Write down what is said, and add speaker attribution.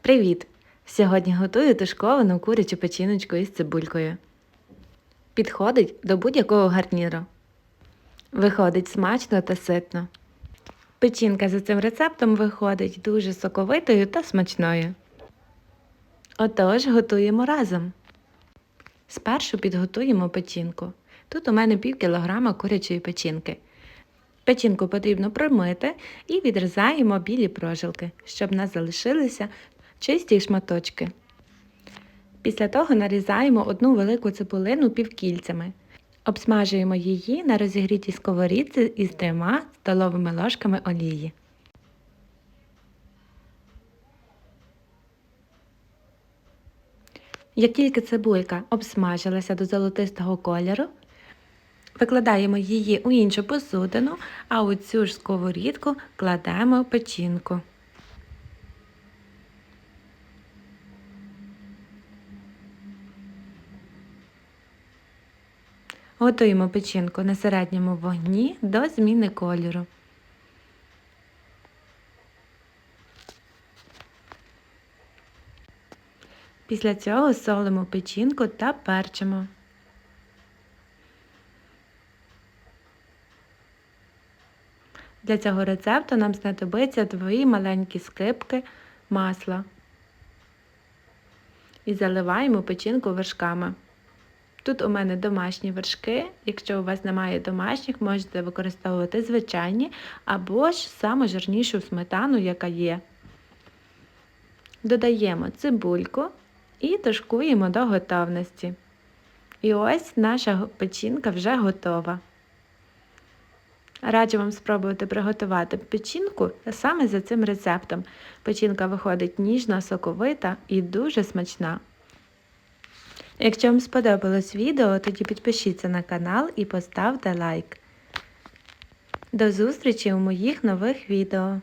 Speaker 1: Привіт! Сьогодні готую тушковану курячу печіночку із цибулькою. Підходить до будь-якого гарніру. Виходить смачно та ситно. Печінка за цим рецептом виходить дуже соковитою та смачною. Отож, готуємо разом. Спершу підготуємо печінку. Тут у мене пів кілограма курячої печінки. Печінку потрібно промити і відрізаємо білі прожилки, щоб в нас залишилися чисті шматочки. Після того нарізаємо одну велику цибулину півкільцями. Обсмажуємо її на розігрітій сковорідці із трьома столовими ложками олії. Як тільки цибулька обсмажилася до золотистого кольору, викладаємо її у іншу посудину, а у цю ж сковорідку кладемо печінку. Готуємо печінку на середньому вогні до зміни кольору. Після цього солимо печінку та перчимо. Для цього рецепту нам знадобиться дві маленькі скипки масла. І заливаємо печінку вершками. Тут у мене домашні вершки. Якщо у вас немає домашніх, можете використовувати звичайні або ж саму жирнішу сметану, яка є. Додаємо цибульку і тушкуємо до готовності. І ось наша печінка вже готова. Раджу вам спробувати приготувати печінку саме за цим рецептом. Печінка виходить ніжна, соковита і дуже смачна. Якщо вам сподобалось відео, тоді підпишіться на канал і поставте лайк. До зустрічі у моїх нових відео.